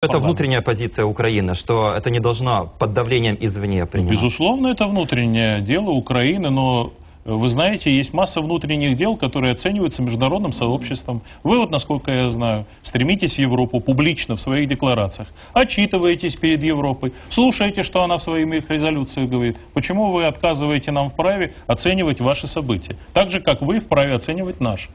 Это внутренняя позиция Украины, что это не должно под давлением извне приниматься. Безусловно, это внутреннее дело Украины, но э, вы знаете, есть масса внутренних дел, которые оцениваются международным сообществом. Вы вот, насколько я знаю, стремитесь в Европу публично в своих декларациях, отчитываетесь перед Европой, слушаете, что она в своих резолюциях говорит. Почему вы отказываете нам в праве оценивать ваши события? Так же, как вы вправе оценивать наши.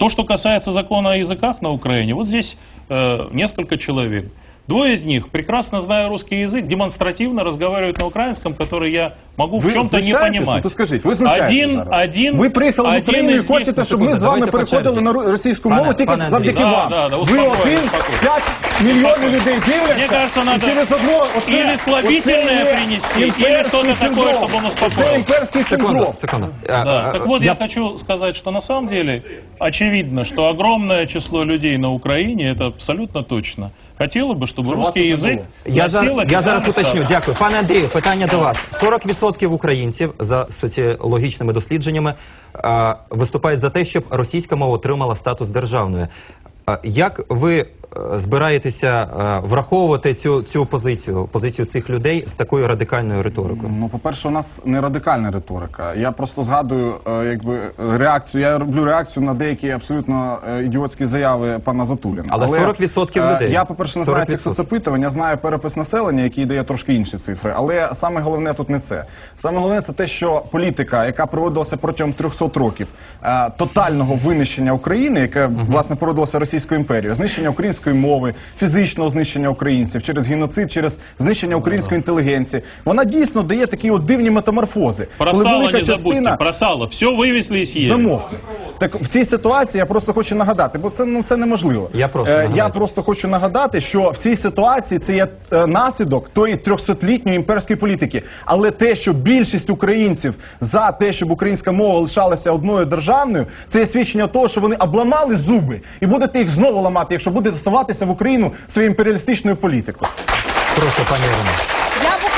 То, что касается закона о языках на Украине, вот здесь э, несколько человек. Двое из них, прекрасно зная русский язык, демонстративно разговаривают на украинском, который я могу в Ви чем-то не знущаєтесь? понимать. Ну, то скажіть, ви знущаєтесь один, зараз. один, Ви приїхали в один Україну і из них- хочете, щоб ми секунду, з вами давайте по переходили черзі. на ру- російську Пане- мову тільки пане Андрій. завдяки Да, вам. да, да, ви успокойтесь, один, успокойтесь. 5 мільйонів людей дивляться. Мне кажется, надо і через одно оце, или слабительное оце є принести, или імперський что-то такое, синдром. чтобы он успокоился. Це імперський Секунду, синдром. секунду. А, Да, а, так вот, я, я хочу сказать, что на самом деле очевидно, что огромное число людей на Украине, это абсолютно точно, хотело бы, чтобы русский вас не язык было. Я, за, носил я зараз официальный уточню. статус. Дякую. Пане Андрію, питання до вас. 40% українців за соціологічними дослідженнями виступають за те, щоб російська мова отримала статус державної. Як ви збираєтеся е, враховувати цю, цю позицію, позицію цих людей з такою радикальною риторикою? Ну, по-перше, у нас не радикальна риторика. Я просто згадую, е, якби реакцію. Я роблю реакцію на деякі абсолютно е, ідіотські заяви пана Затуліна. Але 40% е, людей. Я, по-перше, не знаю цих 40%. соцопитувань, я знаю перепис населення, який дає трошки інші цифри. Але саме головне тут не це. Саме головне це те, що політика, яка проводилася протягом 300 років е, тотального винищення України, яке власне проводилося Російською імперією, знищення української мови, фізичного знищення українців через геноцид, через знищення української інтелігенції, вона дійсно дає такі от дивні метаморфози. Про сало не забудьте, про сало. Все вивезли і з'їли. замовкли. Так в цій ситуації я просто хочу нагадати, бо це ну це неможливо. Я просто Е, я просто хочу нагадати, що в цій ситуації це є е, наслідок тої 300-літньої імперської політики. Але те, що більшість українців за те, щоб українська мова лишалася одною державною, це є свідчення того, що вони обламали зуби і будете їх знову ламати, якщо будете засуватися в Україну своєю імперіалістичною політикою. Прошу, пані бук-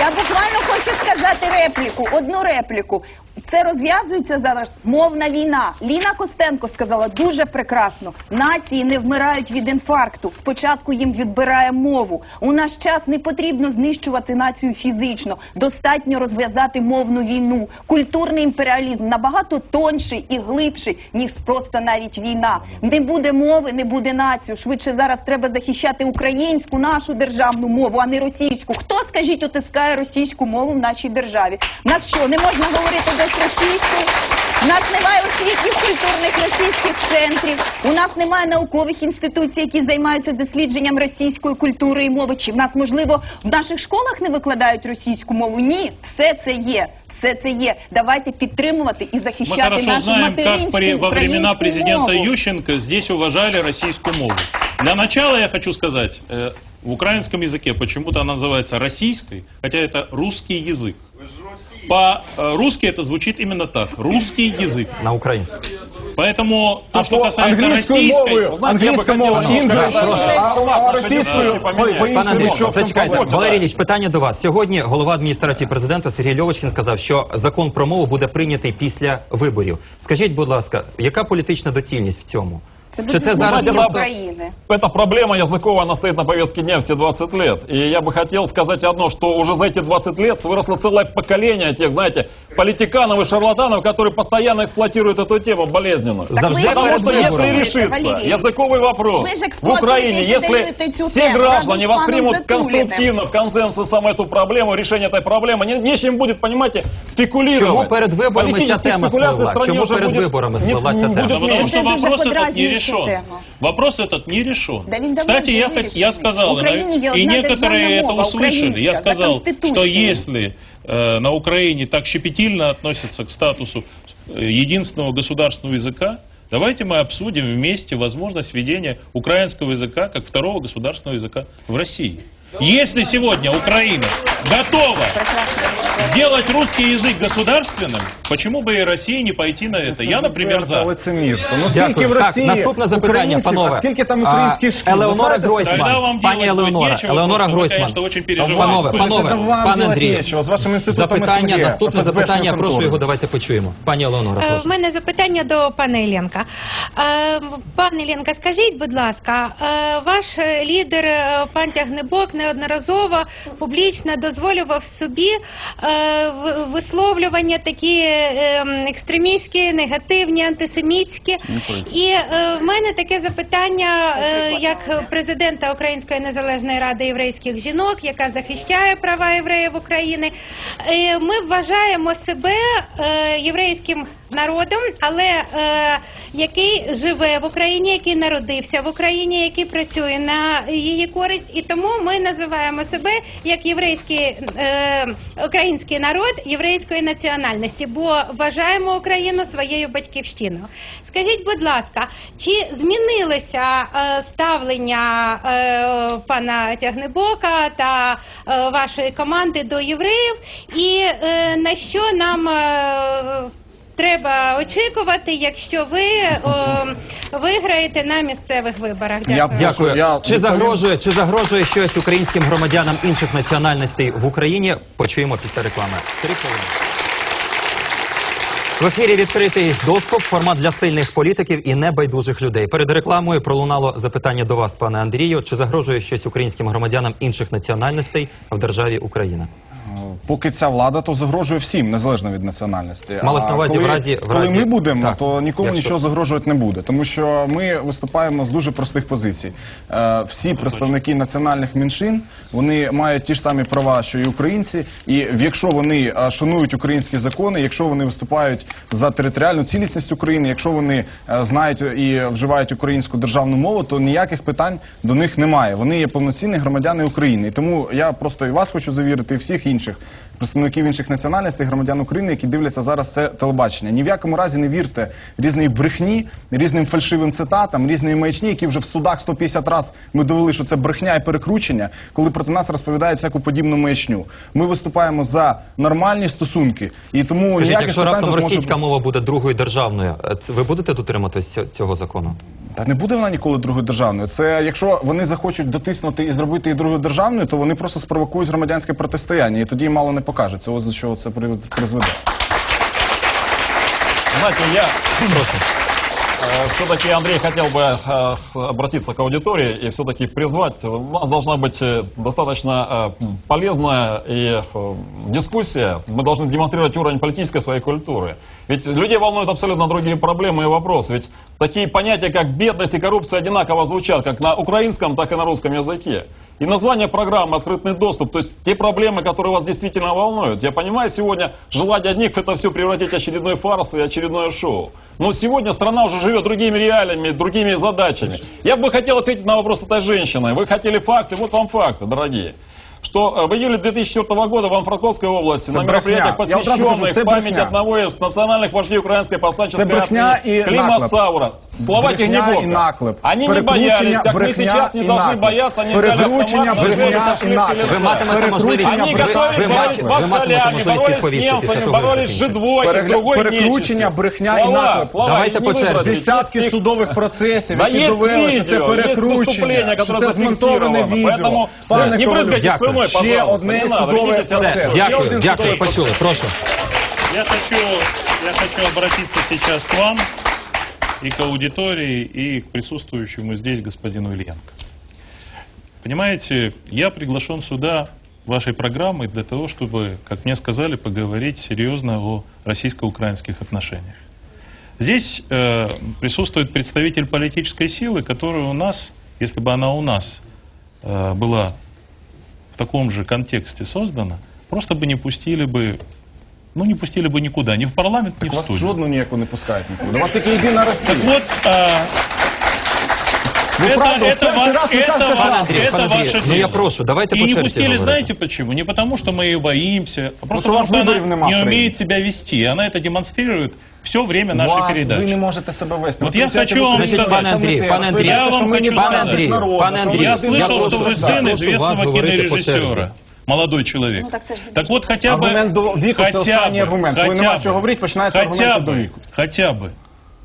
я буквально хочу сказати репліку, одну репліку. Це розв'язується зараз мовна війна. Ліна Костенко сказала дуже прекрасно: нації не вмирають від інфаркту. Спочатку їм відбирає мову. У наш час не потрібно знищувати націю фізично. Достатньо розв'язати мовну війну. Культурний імперіалізм набагато тонший і глибший, ніж просто навіть війна. Не буде мови, не буде націю. Швидше зараз треба захищати українську нашу державну мову, а не російську. Хто скажіть, утискає російську мову в нашій державі? Нас що не можна говорити десь російською? У нас немає освітніх культурних російських центрів. У нас немає наукових інституцій, які займаються дослідженням російської культури і мови. Чи в нас можливо в наших школах не викладають російську мову? Ні, все це є. Все це є. Давайте підтримувати і Мы захищати хорошо нашу знаем, как материнську при, во времена українську президента мову. Ющенко здесь уважали российскую мову. Для начала я хочу сказать, э, в украинском языке почему-то она называется российской, хотя это русский язык. По-русски это звучит именно так. Русский язык. На українську. Поэтому то, что по касается англійською российской... мовою, англійська мова English, а, а російською Пане по-іншому. Андрій, що в цьому зачекайте. проблема? Валерій Ілліч, питання до вас. Сьогодні голова адміністрації президента Сергій Льовочкін сказав, що закон про мову буде прийнятий після виборів. Скажіть, будь ласка, яка політична доцільність в цьому? Це Чи це буде зараз для просто України. Эта проблема языковая, она стоит на повестке дня все 20 лет. И я бы хотел сказать одно, что уже за эти 20 лет выросло целое поколение тех, знаете, политиканов и шарлатанов, которые постоянно эксплуатируют эту тему болезненную. Завжди ви Потому перед что її если виборами? решится Валерий Ильич, языковый вопрос вы же в эксплуатируете Украине, и если подаете эту все тему граждане разом с паном воспримут Затулиным. конструктивно, в консенсусом эту проблему, решение этой проблемы, не, нечем будет, понимаете, спекулировать. Чому перед виборами ця Политические тема спекуляции в спливла? стране Чому уже перед будет- виборами не- спливла ця не тема? будет Да потому меньше. что Это дуже вопрос этот не подразнивающая решен. тема. Вопрос этот не решен. Да ведь давно Кстати, уже я, не хот- я решен. сказал, В Украине и, є и одна некоторые державна это мова, услышали. Я українська, за сказал, что Конституцією. если э, на Украине так щепетильно относятся к статусу э, единственного государственного языка, давайте мы обсудим вместе возможность введения украинского языка как второго государственного языка в России. Если сегодня Украина готова сделать русский язык государственным, почему бы и России не пойти на это? Я, например, Це за. лицемірство. Ну скільки Дякую. в Так, Росії наступне запитання, українців, панове. а скільки там А, українських шкіл? Ви Елеонора знаєте, Гройсман. Тогда вам Пані делать будет Елеонора, нечего, Елеонора потому что вы, Гройсман. конечно, очень переживаете. Панове, Слухайте, панове, та вам пане делать Андрію, нечего, з вашим інститутом запитання, СНГ, наступне ФСБшною запитання, прошу контролю. його, давайте почуємо. Пані Елеонора, Е, прошу. В мене запитання запитання до пана Іллєнка. Е, Пане Іллєнка, скажіть, будь ласка, е, ваш лідер е, пан Тягнебок неодноразово публічно дозволював собі висловлювання такі екстремістські, негативні, антисемітські. І в мене таке запитання як президента Української незалежної ради єврейських жінок, яка захищає права євреїв України. Ми вважаємо себе єврейським народом, але е, який живе в Україні, який народився в Україні, який працює на її користь, і тому ми називаємо себе як єврейський е, український народ єврейської національності, бо вважаємо Україну своєю батьківщиною. Скажіть, будь ласка, чи змінилося е, ставлення е, пана Тягнебока та е, вашої команди до євреїв, і е, на що нам е, треба очікувати, якщо ви о, виграєте на місцевих виборах? Я Дякую. Дякую. Я Чи загрожує, чи загрожує щось українським громадянам інших національностей в Україні? Почуємо після реклами. Три хвилини. В ефірі відкритий доступ, формат для сильних політиків і небайдужих людей. Перед рекламою пролунало запитання до вас, пане Андрію. Чи загрожує щось українським громадянам інших національностей в державі Україна? Поки ця влада, то загрожує всім, незалежно від національності. Малось на увазі коли, в разі- в коли ми будемо, Так, то нікому якщо- нічого загрожувати не буде, тому що ми виступаємо з дуже простих позицій. Е, всі представники національних меншин вони мають ті ж самі права, що і українці, і якщо вони е, шанують українські закони, якщо вони виступають за територіальну цілісність України, якщо вони е, знають і вживають українську державну мову, то ніяких питань до них немає. Вони є повноцінні громадяни України. І тому я просто і вас хочу завірити, і всіх інших представників інших національностей, громадян України, які дивляться зараз це телебачення. Ні в якому разі не вірте різної брехні, різним фальшивим цитатам, різної маячні, які вже в судах 150 разів ми довели, що це брехня і перекручення, коли проти нас розповідають всяку подібну маячню. Ми виступаємо за нормальні стосунки, і тому Скажіть, якщо раптом тут може російська мова буде другою державною, е, ви будете дотримуватись цього- цього закону? Та не буде вона ніколи другою державною. Це якщо вони захочуть дотиснути і зробити її другою державною, то вони просто спровокують громадянське протистояння, і тоді мало не покажеться. От до чого це при- призведе. Знаете, я Прошу. Все-таки, Андрей, хотел бы э, обратиться к аудитории и все-таки призвать. У нас должна быть э, достаточно э, полезная и дискуссия. Мы должны демонстрировать уровень политической своей культуры. Ведь людей волнуют абсолютно другие проблемы и вопросы. Ведь такие понятия, как бедность и коррупция, одинаково звучат как на украинском, так и на русском языке. И название программы «Открытый доступ», то есть те проблемы, которые вас действительно волнуют. Я понимаю, сегодня желание одних это все превратить в очередной фарс и очередное шоу. Но сегодня страна уже живет другими реалиями, другими задачами. Я бы хотел ответить на вопрос этой женщины. Вы хотели факты, вот вам факты, дорогие Что э, в июле 2004 года в Анфраковской области на брехня. мероприятиях, Я одразу кажу, посвященных це памяти брехня. одного из национальных вождей украинской повстанческой Це брехня армии і Клима наклеп. Саура, слова Брехня Тягнебока. і наклеп. Они не Перекручення, боялись, как мы брехня сейчас не і должны наклеп. бояться, они взяли Перекручення, автомат, нашли, брехня пошли і в наклеп. леса. Ви матимете можливість, Они ви, готовились, ви, боролись с ви матимете москалями, можливість боролись с відповісти після немцами, того, як боролись с закінчите. жидвой, с Перегля- другой перекручення, нечистью. брехня і Слова, наклеп. слова, Давайте не по черзі. выбросить. Десятки Их- судових процесів, Да які есть довели, що це видео, есть перекручення, выступление, що которое це змонтоване зафиксировано. відео. Поэтому Пане не Ковалю, брызгайте дякую. слюной, Ще пожалуйста. одне Не надо, судове ведите себя процес. лучше. Ще Дякую, один дякую, судовий почули. процес. Прошу. Я хочу, я хочу обратиться сейчас к вам и к аудитории, и к присутствующему здесь господину Ильенко. Понимаете, я приглашен сюда вашей программой для того, чтобы, как мне сказали, поговорить серьезно о российско-украинских отношениях. Здесь э, присутствует представитель политической силы, которая у нас, если бы она у нас э, была в таком же контексте создана, просто бы не пустили бы, ну не пустили бы никуда, ни в парламент, ни в Вас студию. жодну ніяку не пускають нікуди. У вас тільки єдина Росія. Так вот, а, Ну, это, правда, это, в перший ва- раз ви это кажете ва- правду. Андрей, это пан Андрей, ваше ну я дело. прошу, давайте И по не черзі пустили, говорити. знаете почему? Не потому, что мы ее боимся, а просто что у вас потому, что выборов нема она в не краине. умеет себя вести. Она это демонстрирует все время нашей Вас, передачи. ви не можете себе вести. От Ви я кричите, хочу ви вам кричите, Значить, пане Андрій, комітет, пане Андрій, розповідаєте, я що вам ми не хочу пане сказати. Андрій, народу, Пане що Андрій, ви Я один слышал, народ. что вы Да, сын прошу известного вас говорити по черзі. кинорежиссера. Молодой человек. Ну, так це ж не Так вот, хотя бы... Аргумент до віку – це останній аргумент. Коли хотя нема бы- чого говорити, починається хотя аргументи до бы, віку. Хотя бы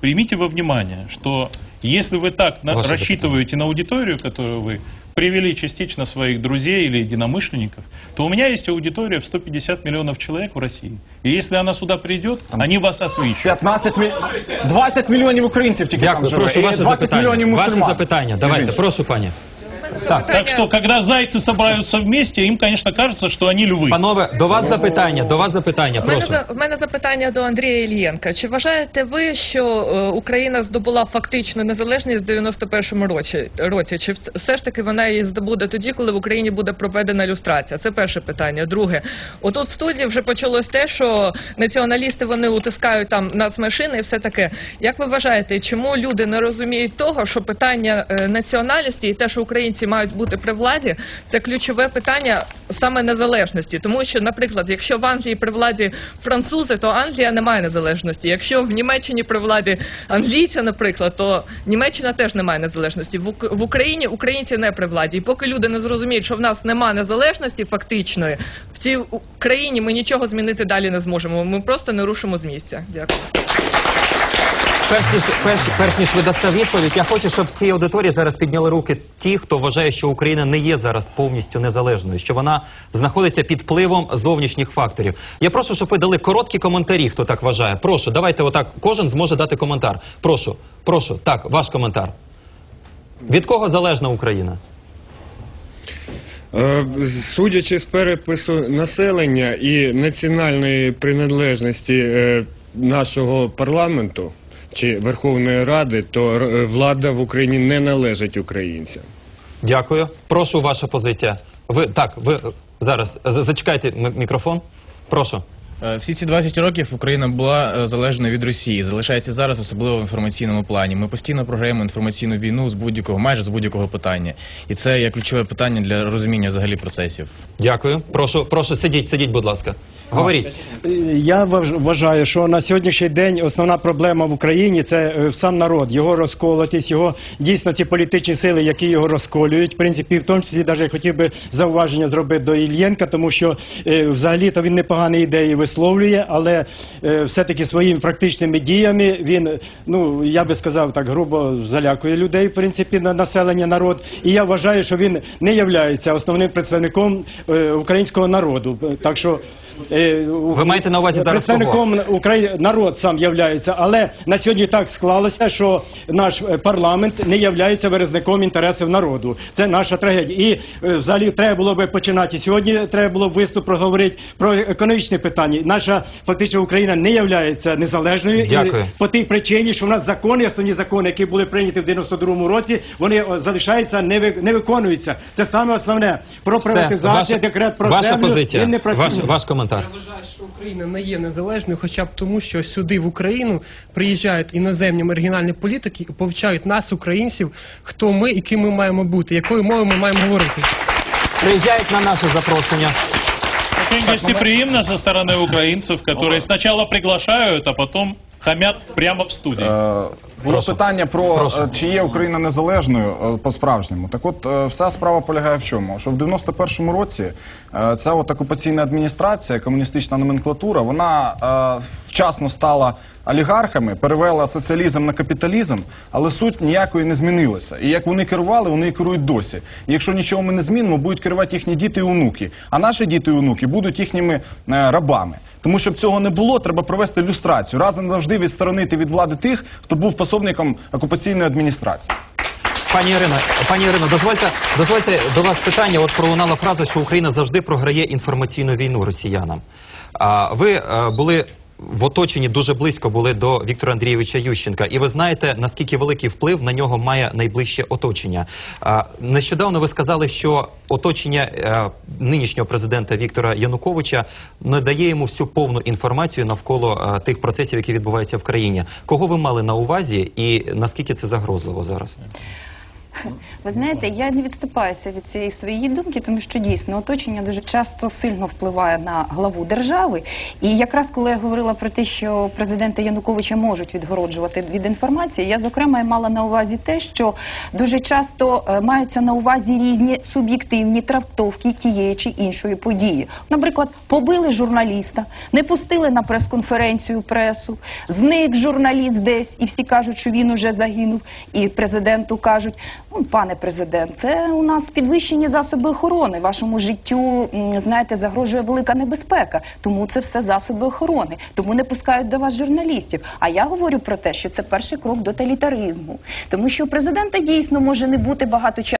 примите во внимание, что если вы так на- Ваше рассчитываете на аудиторию, которую вы привели частично своих друзей или единомышленников, то у меня есть аудитория в 150 миллионов человек в России. И если она сюда придет, они вас освещут. 15 мі... 20 мільйонів українців тільки там Дякую, живе. прошу і ваше 20 запитання. мільйонів Ваше мусульман. запитання. Між Давайте, іншим. прошу, пані. Так что, когда зайцы собираются вместе, им, конечно, кажется, что они львы. Панове, до вас запитання, до вас запитання, У мене, прошу. в мене запитання до Андрія Ільєнка. Чи вважаєте ви, що е, Україна здобула фактичну незалежність в 91-му році, році? Чи все ж таки вона її здобуде тоді, коли в Україні буде проведена люстрація? Це перше питання. Друге, отут в студії вже почалось те, що націоналісти вони утискають там нацменшини і все таке. Як ви вважаєте, чому люди не розуміють того, що питання е, національності і те, що українці мають бути при владі, це ключове питання саме незалежності, тому що, наприклад, якщо в Англії при владі французи, то Англія не має незалежності. Якщо в Німеччині при владі англійці, наприклад, то Німеччина теж не має незалежності. В, Україні українці не при владі. І поки люди не зрозуміють, що в нас немає незалежності фактичної, в цій країні ми нічого змінити далі не зможемо. Ми просто не рушимо з місця. Дякую. Перш ніж, перш, перш ніж ви дасте відповідь, я хочу, щоб в цій аудиторії зараз підняли руки ті, хто вважає, що Україна не є зараз повністю незалежною, що вона знаходиться під впливом зовнішніх факторів. Я прошу, щоб ви дали короткі коментарі, хто так вважає. Прошу, давайте отак. Кожен зможе дати коментар. Прошу, прошу, так, ваш коментар. Від кого залежна Україна? Е, Судячи з перепису населення і національної приналежності е, нашого парламенту чи Верховної Ради, то е, влада в Україні не належить українцям. Дякую. Прошу, ваша позиція. Ви так, ви зараз зачекайте мікрофон. Прошу. Е, Всі ці 20 років Україна була е, залежною від Росії, залишається зараз, особливо в інформаційному плані. Ми постійно програємо інформаційну війну з будь-якого, майже з будь-якого питання, і це є ключове питання для розуміння взагалі процесів. Дякую. Прошу, прошу, сидіть, сидіть, будь ласка. Говоріть. Я вваж- вважаю, що на сьогоднішній день основна проблема в Україні це е, сам народ, його розколотість, його дійсно ті політичні сили, які його розколюють. В принципі, в тому числі навіть я хотів би зауваження зробити до Ільєнка, тому що е, взагалі-то він непогані ідеї висловлює, але е, все-таки своїми практичними діями він, ну я би сказав так, грубо залякує людей, в принципі, на населення, народ. І я вважаю, що він не являється основним представником е, українського народу. Так що Ви маєте на увазі зараз представником Украї... народ сам являється, але на сьогодні так склалося, що наш е, парламент не являється виразником інтересів народу. Це наша трагедія. І е, взагалі треба було би починати сьогодні. Треба було б виступ проговорити про економічне питання. Наша фактично Україна не являється незалежною Дякую. і по тій причині, що в нас закони, основні закони, які були прийняті в 92-му році, вони залишаються не не виконуються. Це саме основне про Все, приватизацію, ваша, декрет про ваша землю. позиція. Він не працює. Ваш, ваш коментар. Я вважаю, що Україна не є незалежною, хоча б тому, що сюди в Україну приїжджають іноземні маргінальні політики і повчають нас, українців, хто ми і ким ми маємо бути, якою мовою ми маємо говорити. Приїжджають на наше запрошення. Очень гостеприимно со стороны украинцев, которые сначала приглашают, а потом хамят прямо в студии. Було Прошу. питання про Прошу. е, чи є Україна незалежною е, по-справжньому. Так от е, вся справа полягає в чому? Що в 91-му році е, ця от окупаційна адміністрація, комуністична номенклатура, вона е, вчасно стала олігархами, перевела соціалізм на капіталізм, але суть ніякої не змінилася. І як вони керували, вони і керують досі. І якщо нічого ми не змінимо, будуть керувати їхні діти і онуки. А наші діти і онуки будуть їхніми е, рабами. Тому щоб цього не було, треба провести люстрацію. Разом завжди відсторонити від влади тих, хто був пособником окупаційної адміністрації. Пані Ірино, пані Ірино, дозвольте, дозвольте до вас питання. От пролунала фраза, що Україна завжди програє інформаційну війну росіянам. А ви е, були в оточенні дуже близько були до Віктора Андрійовича Ющенка, і ви знаєте наскільки великий вплив на нього має найближче оточення. Нещодавно ви сказали, що оточення е, нинішнього президента Віктора Януковича не дає йому всю повну інформацію навколо е, тих процесів, які відбуваються в країні. Кого ви мали на увазі, і наскільки це загрозливо зараз? Ви знаєте, я не відступаюся від цієї своєї думки, тому що дійсно оточення дуже часто сильно впливає на главу держави. І якраз коли я говорила про те, що президента Януковича можуть відгороджувати від інформації, я зокрема і мала на увазі те, що дуже часто е, маються на увазі різні суб'єктивні трактовки тієї чи іншої події. Наприклад, побили журналіста, не пустили на прес-конференцію пресу, зник журналіст десь, і всі кажуть, що він уже загинув, і президенту кажуть. Ну, Пане президент, це у нас підвищені засоби охорони. Вашому життю, знаєте, загрожує велика небезпека. Тому це все засоби охорони. Тому не пускають до вас журналістів. А я говорю про те, що це перший крок до талітаризму, Тому що у президента дійсно може не бути багато часу.